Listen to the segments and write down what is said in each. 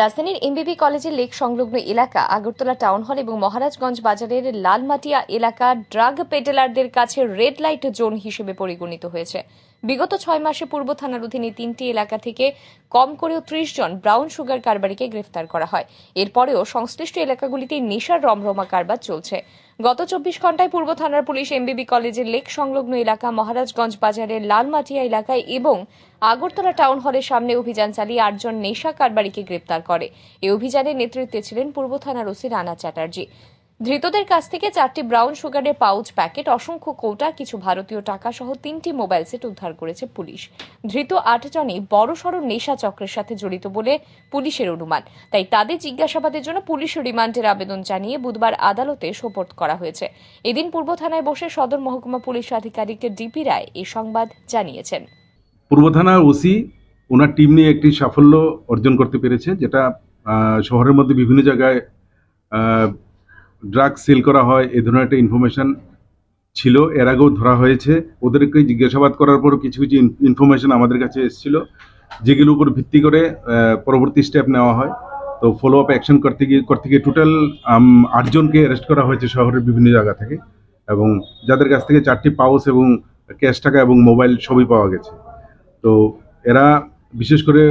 রাজধানীর এমবিবি কলেজের লেক সংলগ্ন এলাকা আগরতলা টাউন হল এবং মহারাজগঞ্জ বাজারের লালমাটিয়া এলাকা ড্রাগ পেটেলারদের কাছে রেড লাইট জোন হিসেবে পরিগণিত হয়েছে। বিগত ছয় মাসে পূর্ব থানার অধীনে তিনটি এলাকা থেকে কম করেও ত্রিশ জন ব্রাউন সুগার কারবারিকে গ্রেফতার করা হয়। এরপরেও সংশ্লিষ্ট এলাকাগুলিতে নেশার রমরমা কারবার চলছে। গত চব্বিশ ঘন্টায় পূর্ব থানার পুলিশ এমবিবি কলেজের লেক সংলগ্ন এলাকা মহারাজগঞ্জ বাজারের লালমাটিয়া এলাকায় এবং আগরতলা টাউন হলের সামনে অভিযান চালিয়ে আটজন নেশা কারবারিকে গ্রেপ্তার করে। এই অভিযানের নেতৃত্বে ছিলেন পূর্ব থানার ওসি রানা চ্যাটার্জি। ধৃতদের কাছ থেকে চারটি ব্রাউন সুগারের পাউচ প্যাকেট অসংখ্য কৌটা, কিছু ভারতীয় টাকা সহ তিনটি মোবাইল সেট উদ্ধার করেছে পুলিশ। ধৃত আটজনই বড়সড় নেশা চক্রের সাথে জড়িত বলে পুলিশের অনুমান। তাই তাদের জিজ্ঞাসাবাদের জন্য পুলিশ রিমান্ডের আবেদন জানিয়ে বুধবার আদালতে সোপর্দ করা হয়েছে। এদিন পূর্ব থানায় বসে সদর মহকুমা পুলিশ আধিকারিক ডিপি রায় এ সংবাদ জানিয়েছেন। পূর্ব থানার ওসি, ওনার টিম নিয়ে একটি সাফল্য অর্জন করতে পেরেছে, যেটা শহরের মধ্যে বিভিন্ন জায়গায় ড্রাগ সেল করা হয়, এ ধরনের একটা ইনফরমেশন ছিল। এর আগেও ধরা হয়েছে। ওদেরকে জিজ্ঞাসাবাদ করার পর কিছু কিছু ইনফরমেশন আমাদের কাছে এসেছিল, যেগুলোর উপর ভিত্তি করে পরবর্তী স্টেপ নেওয়া হয়। তো ফলো আপ অ্যাকশন করতে গিয়ে করতে গিয়ে টোটাল আটজনকে অ্যারেস্ট করা হয়েছে শহরের বিভিন্ন জায়গা থেকে এবং যাদের কাছ থেকে চারটি পাউস এবং ক্যাশ টাকা এবং মোবাইল সবই পাওয়া গেছে। তো এরা বিশেষ করে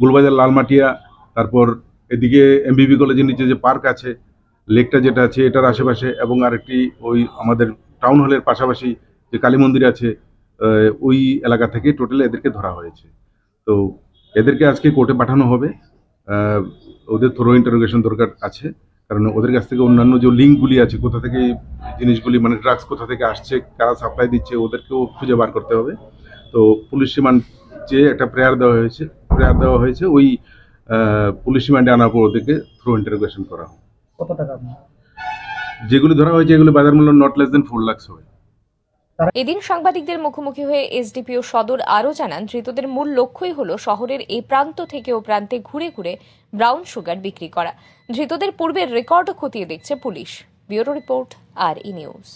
গুলবাজার, লালমাটিয়া, তারপর এদিকে এমবিবি কলেজের নিচে যে পার্ক আছে লেকটা যেটা আছে, এটার আশেপাশে এবং আরেকটি ওই আমাদের টাউন হলের পাশাপাশি যে কালী মন্দির আছে ওই এলাকা থেকে টোটাল এদেরকে ধরা হয়েছে। তো এদেরকে আজকে কোর্টে পাঠানো হবে। ওদের থ্রো ইন্টারোগেশন দরকার আছে। কারণ ওদের কাছ থেকে অন্যান্য যে লিঙ্কগুলি আছে, কোথা থেকে জিনিসগুলি মানে ড্রাগস কোথা থেকে আসছে, কারা সাপ্লাই দিচ্ছে, ওদেরকেও খুঁজে বার করতে হবে। তো পুলিশ রিমান্ড চেয়ে একটা প্রেয়ার দেওয়া হয়েছে প্রেয়ার দেওয়া হয়েছে, ওই পুলিশ রিমান্ডে আনার পর ওদেরকে থ্রো ইন্টারোগেশন করা হবে কত টাকা যেগুলি ধরা হয়েছে এগুলো বাজার মূল্য not less than four lakhs হবে। এদিন সাংবাদিকদের মুখোমুখি হয়ে এসডিপিও সদর আরও জানান ধৃতদের মূল লক্ষ্যই হল শহরের এই প্রান্ত থেকে ও প্রান্তে ঘুরে ঘুরে ব্রাউন সুগার বিক্রি করা। ধৃতদের পূর্বের রেকর্ড খতিয়ে দেখছে পুলিশ। ব্যুরো রিপোর্ট আর ই নিউজ।